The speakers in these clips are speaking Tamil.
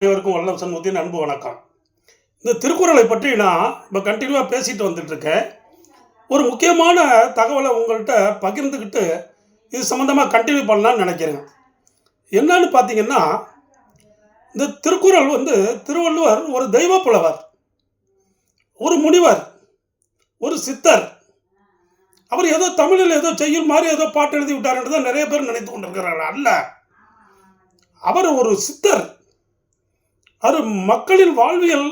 அனைவருக்கும் வல்லம் சண்முகத்தின் அன்பு வணக்கம். இந்த திருக்குறளை பற்றி நான் இப்போ கண்டினியூவாக பேசிட்டு வந்துட்டுருக்கேன். ஒரு முக்கியமான தகவலை உங்கள்கிட்ட பகிர்ந்துக்கிட்டு இது சம்மந்தமாக கண்டினியூ பண்ணலான்னு நினைக்கிறேன். என்னன்னு பார்த்தீங்கன்னா இந்த திருக்குறள் வந்து திருவள்ளுவர் ஒரு தெய்வ புலவர் ஒரு முனிவர் ஒரு சித்தர். அவர் ஏதோ தமிழில் ஏதோ செய்யும் மாதிரி ஏதோ பாட்டு எழுதி விட்டாருன்னு தான் நிறைய பேர் நினைத்து கொண்டிருக்கிறார்கள். அல்ல அவர் ஒரு சித்தர். அது மக்களின் வாழ்வியல்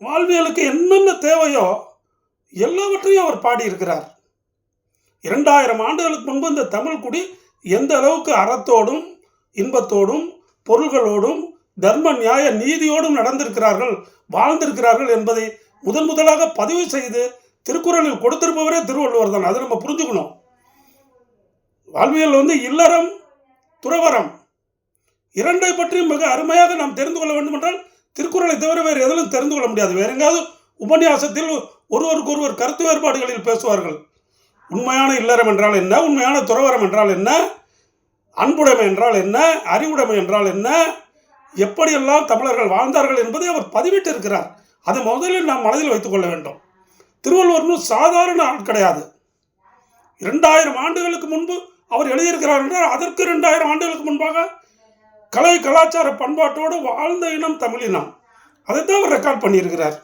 வாழ்வியலுக்கு என்னென்ன தேவையோ எல்லாவற்றையும் அவர் பாடியிருக்கிறார். இரண்டாயிரம் ஆண்டுகளுக்கு முன்பு இந்த தமிழ்குடி எந்த அளவுக்கு அறத்தோடும் இன்பத்தோடும் பொருள்களோடும் தர்ம நியாய நீதியோடும் நடந்திருக்கிறார்கள் வாழ்ந்திருக்கிறார்கள் என்பதை முதன் முதலாக பதிவு செய்து திருக்குறளில் கொடுத்திருப்பவரே திருவள்ளுவர் தான். அதை நம்ம புரிஞ்சுக்கணும். வாழ்வியல் வந்து இல்லறம் துறவரம் இரண்டை பற்றியும் மிக அருமையாக நாம் தெரிந்து கொள்ள வேண்டும் என்றால் திருக்குறளை தவிர வேறு எதிலும் தெரிந்து கொள்ள முடியாது. வேற எங்காவது உபன்யாசத்தில் ஒருவருக்கு ஒருவர் கருத்து வேறுபாடுகளில் பேசுவார்கள். உண்மையான இல்லறம் என்றால் என்ன? உண்மையான துறவரம் என்றால் என்ன? அன்புடைமை என்றால் என்ன? அறிவுடைமை என்றால் என்ன? எப்படியெல்லாம் தமிழர்கள் வாழ்ந்தார்கள் என்பதை அவர் பதிவிட்டிருக்கிறார். அதை முதலில் நாம் மனதில் வைத்துக் கொள்ள வேண்டும். திருவள்ளுவர்னு சாதாரண ஆள் கிடையாது. இரண்டாயிரம் ஆண்டுகளுக்கு முன்பு அவர் எழுதியிருக்கிறார் என்றால் அதற்கு இரண்டாயிரம் ஆண்டுகளுக்கு முன்பாக கலை கலாச்சார பண்பாட்டோடு வாழ்ந்த இனம் தமிழினம். அதை தான் அவர் ரெக்கார்ட் பண்ணியிருக்கிறார்.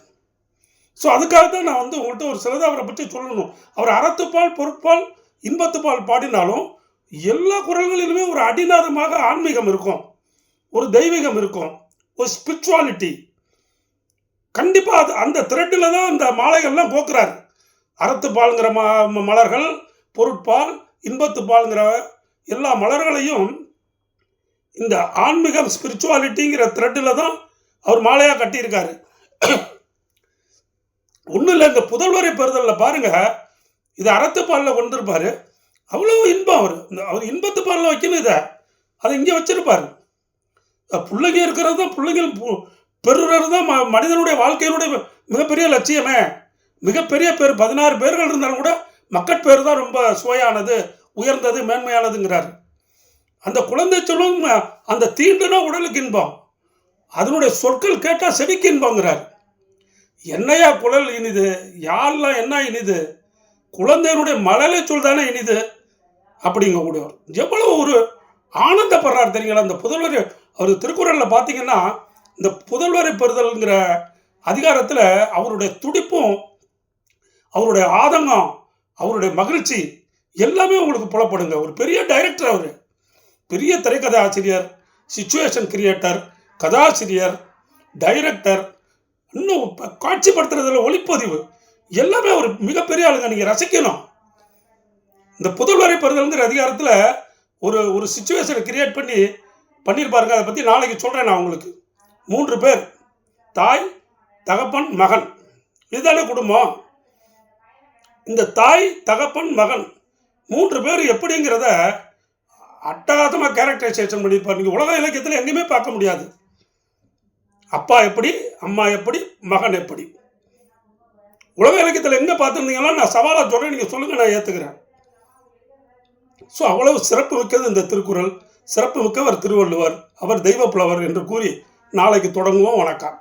ஸோ அதுக்காக தான் நான் வந்து உங்கள்கிட்ட ஒரு சிலதை அவரை பற்றி சொல்லணும். அவர் அறத்துப்பால் பொருட்பால் இன்பத்துப்பால் பாடினாலும் எல்லா குரல்களிலுமே ஒரு அடிநாதமாக ஆன்மீகம் இருக்கும். ஒரு தெய்வீகம் இருக்கும். ஒரு ஸ்பிரிச்சுவாலிட்டி கண்டிப்பாக அது அந்த த்ரெட்டில் தான் அந்த மாலைகள்லாம் போக்குறாரு. அறத்துப்பாலுங்கிற மலர்கள் பொருட்பால் இன்பத்துப்பாலுங்கிற எல்லா மலர்களையும் இந்த ஆன்மீகம் ஸ்பிரிச்சுவாலிட்டிங்கிற த்ரெட்டில் தான் அவர் மாலையாக கட்டியிருக்காரு. ஒன்றும் இல்லை இந்த புதல்வரை பெறுதலில் பாருங்க. இது அறத்துப்பாலில் கொண்டிருப்பாரு. அவ்வளோ இன்பம் அவர். இந்த அவர் இன்பத்து பாலில் வைக்கணும் இதை. அதை இங்கே வச்சுருப்பார். பிள்ளைங்க இருக்கிறது தான் பிள்ளைங்கள் பு- பெறுறது தான் ம மனிதனுடைய வாழ்க்கையினுடைய மிகப்பெரிய லட்சியமே. மிகப்பெரிய பேர் பதினாறு பேர்கள் இருந்தாலும் கூட மக்கட்பேர் தான் ரொம்ப சுவையானது உயர்ந்தது மேன்மையானதுங்கிறார். அந்த குழந்தை சொல்லும் அந்த தீண்டுனா உடலுக்கு இன்பம். அதனுடைய சொற்கள் கேட்டால் செவிக்கு இன்பங்கிறார் என்னையா குழல் இனிது? யாரெல்லாம் என்ன இனிது? குழந்தையினுடைய மழலை சொல் தானே இனிது? அப்படிங்க கூடியவர். எவ்வளவு ஒரு ஆனந்தப்படுறார் தெரியுங்களா? அந்த புதல்வர் அவர் திருக்குறளில் பார்த்தீங்கன்னா இந்த புதல்வரை பெறுதல்ங்கிற அதிகாரத்தில் அவருடைய துடிப்பும் அவருடைய ஆதங்கம் அவருடைய மகிழ்ச்சி எல்லாமே உங்களுக்கு புலப்படுங்க. ஒரு பெரிய டைரக்டர் அவர். பெரிய திரைக்கதை ஆசிரியர் சுச்சுவேஷன் கிரியேட்டர் கதாசிரியர் டைரக்டர் இன்னும் காட்சிப்படுத்துறதுல ஒளிப்பதிவு எல்லாமே ஒரு மிகப்பெரிய ஆளுங்க நீங்கள் ரசிக்கணும். இந்த புதல்வரை பெறுதல்ங்கிற அதிகாரத்தில் ஒரு ஒரு சுச்சுவேஷனை கிரியேட் பண்ணி பண்ணியிருப்பாருங்க அதை பற்றி நாளைக்கு சொல்கிறேன் நான் உங்களுக்கு. மூன்று பேர் தாய் தகப்பன் மகன். இதுதானே குடும்பம்? இந்த தாய் தகப்பன் மகன் மூன்று பேர் எப்படிங்கிறத அட்டகாசமாக கேரக்டரைசேஷன் பண்ணியிருப்பார். நீங்கள் உலக இலக்கியத்தில் எங்கேயுமே பார்க்க முடியாது. அப்பா எப்படி அம்மா எப்படி மகன் எப்படி? உலக இலக்கியத்தில் எங்கே பார்த்துருந்தீங்கன்னா நான் சவாலாக சொல்கிறேன் நீங்கள் சொல்லுங்கள் நான் ஏற்றுக்கிறேன் ஸோ அவ்வளவு சிறப்பு மிக்கது இந்த திருக்குறள். சிறப்பு மிக்கவர் திருவள்ளுவர். அவர் தெய்வப்புலவர் என்று கூறி நாளைக்கு தொடங்குவோம். வணக்கம்.